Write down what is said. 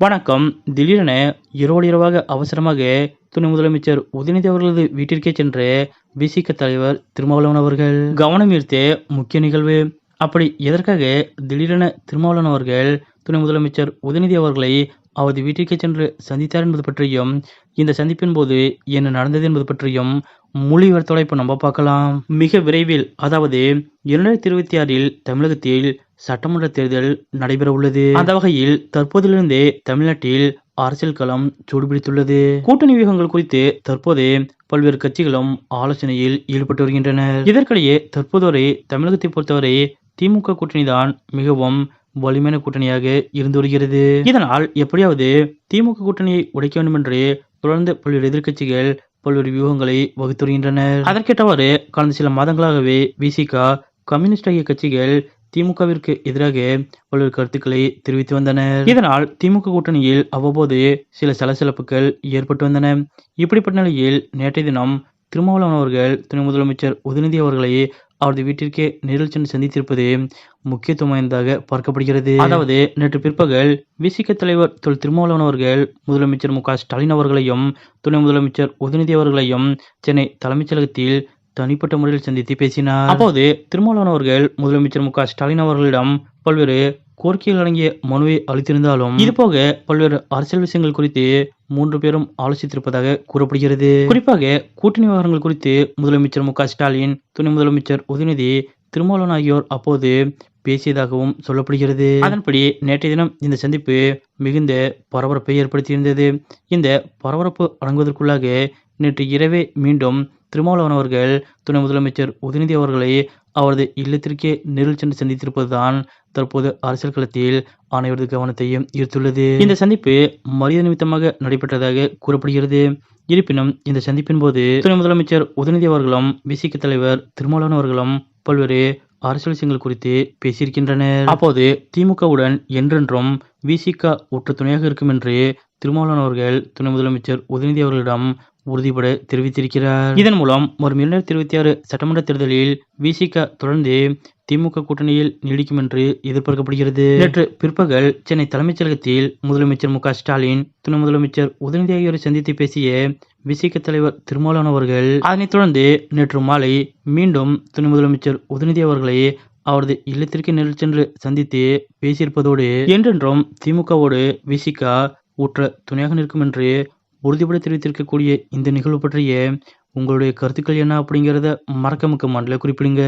வணக்கம். திடீரென இரவோடு இரவாக அவசரமாக துணை முதலமைச்சர் உதயநிதி அவர்களது வீட்டிற்கே சென்று விசிக தலைவர் திருமாவளவன் அவர்கள் கவனம் ஈர்த்த முக்கிய நிகழ்வு. அப்படி எதற்காக திடீரென திருமாவளவன் அவர்கள் துணை முதலமைச்சர் உதயநிதி அவர்களை அவரது வீட்டிற்கே சென்று சந்தித்தார் என்பது பற்றியும் இந்த சந்திப்பின் போது என்ன நடந்தது என்பது பற்றியும் மொழி விவரத்தோட இப்போ நம்ம பார்க்கலாம். மிக விரைவில் அதாவது இரண்டாயிரத்தி இருபத்தி ஆறில் தமிழகத்தில் சட்டமன்ற தேர்தல் நடைபெறவுள்ளது. அந்த வகையில் தற்போதிலிருந்தே தமிழ்நாட்டில் அரசியல் களம் சூடுபிடித்துள்ளது. கூட்டணி வியூகங்கள் குறித்து தற்போது பல்வேறு கட்சிகளும் ஆலோசனையில் ஈடுபட்டு வருகின்றனர். இதற்கிடையே தற்போது வரை தமிழகத்தை பொறுத்தவரை திமுக கூட்டணி தான் மிகவும் வலிமையான கூட்டணியாக இருந்து வருகிறது. இதனால் எப்படியாவது திமுக கூட்டணியை உடைக்க வேண்டும் என்று தொடர்ந்து பல்வேறு எதிர்க்கட்சிகள் பல்வேறு வியூகங்களை வகுத்து வருகின்றனர். அதற்கேற்றவாறு கடந்த சில மாதங்களாகவே விசிகா கம்யூனிஸ்ட் ஆகிய கட்சிகள் திமுகவிற்கு எதிராக பல்வேறு கருத்துக்களை தெரிவித்து வந்தனர். இதனால் திமுக கூட்டணியில் அவ்வப்போது சில சலசலப்புகள் ஏற்பட்டு வந்தன. இப்படிப்பட்ட நிலையில் நேற்றைய தினம் திருமாவளவன் அவர்கள் துணை முதலமைச்சர் உதயநிதி அவர்களை அவரது வீட்டிற்கே நேரில் சென்று சந்தித்திருப்பது முக்கியத்துவம் வாய்ந்ததாக பார்க்கப்படுகிறது. அதாவது நேற்று பிற்பகல் விசிக தலைவர் தொல் திருமாவளவன் அவர்கள் முதலமைச்சர் மு க ஸ்டாலின் அவர்களையும் துணை முதலமைச்சர் உதயநிதி அவர்களையும் சென்னை தலைமைச் செயலகத்தில் தனிப்பட்ட முறையில் சந்தித்து பேசினார். அப்போது திருமாவளவன் அவர்கள் முதலமைச்சர் மு ஸ்டாலின் அவர்களிடம் பல்வேறு கோரிக்கைகள் அடங்கிய மனுவை அளித்திருந்தாலும் இதுபோக பல்வேறு அரசியல் விஷயங்கள் குறித்து மூன்று பேரும் ஆலோசித்திருப்பதாக கூறப்படுகிறது. குறிப்பாக கூட்டணி விவகாரங்கள் குறித்து முதலமைச்சர் மு ஸ்டாலின் துணை முதலமைச்சர் உதயநிதி திருமாவளவன் ஆகியோர் அப்போது பேசியதாகவும் சொல்லப்படுகிறது. அதன்படி நேற்றைய தினம் இந்த சந்திப்பு மிகுந்த பரபரப்பை ஏற்படுத்தியிருந்தது. இந்த பரபரப்பு அடங்குவதற்குள்ளாக நேற்று இரவே மீண்டும் திருமாவளவன் அவர்கள் துணை முதலமைச்சர் உதயநிதி அவர்களை அவரது இல்லத்திற்கே நேரில் சென்று சந்தித்திருப்பதுதான் தற்போது அரசியல் களத்தில் அனைவரது கவனத்தையும் ஈர்த்துள்ளது. இந்த சந்திப்பு மரியாதை நிமித்தமாக நடைபெற்றதாக கூறப்படுகிறது. இருப்பினும் இந்த சந்திப்பின் போது துணை முதலமைச்சர் உதயநிதி அவர்களும் விசிக தலைவர் திருமாவளவன் அவர்களும் பல்வேறு அரசியல் விஷயங்கள் குறித்து பேசியிருக்கின்றனர். அப்போது திமுகவுடன் என்றென்றும் விசிக உற்ற துணையாக இருக்கும் என்று திருமாவளவன் அவர்கள் துணை முதலமைச்சர் உதயநிதி அவர்களிடம் உறுதிபட தெரிவித்திருக்கிறார். இதன் மூலம் வரும் இரண்டாயிரத்தி இருபத்தி ஆறு சட்டமன்ற தேர்தலில் விசிக தொடர்ந்து திமுக கூட்டணியில் நீடிக்கும் என்று எதிர்பார்க்கப்படுகிறது. நேற்று பிற்பகல் சென்னை தலைமைச் செயலகத்தில் முதலமைச்சர் மு ஸ்டாலின் துணை முதலமைச்சர் உதயநிதி ஆகியோரை சந்தித்து பேசிய விசிக தலைவர் திருமாவளவன் அவர்கள் அதனைத் தொடர்ந்து நேற்று மாலை மீண்டும் துணை முதலமைச்சர் உதயநிதி அவர்களை அவரது இல்லத்திற்கு நேரில் சென்று சந்தித்து பேசியிருப்பதோடு என்றென்றும் திமுகவோடு விசிகா உற்ற துணையாக நிற்கும் என்று உறுதிபட தெரிவித்திருக்கக்கூடிய இந்த நிகழ்வு பற்றிய உங்களுடைய கருத்துக்கள் என்ன அப்படிங்கிறத மறக்காம கமெண்ட்ல குறிப்பிடுங்க.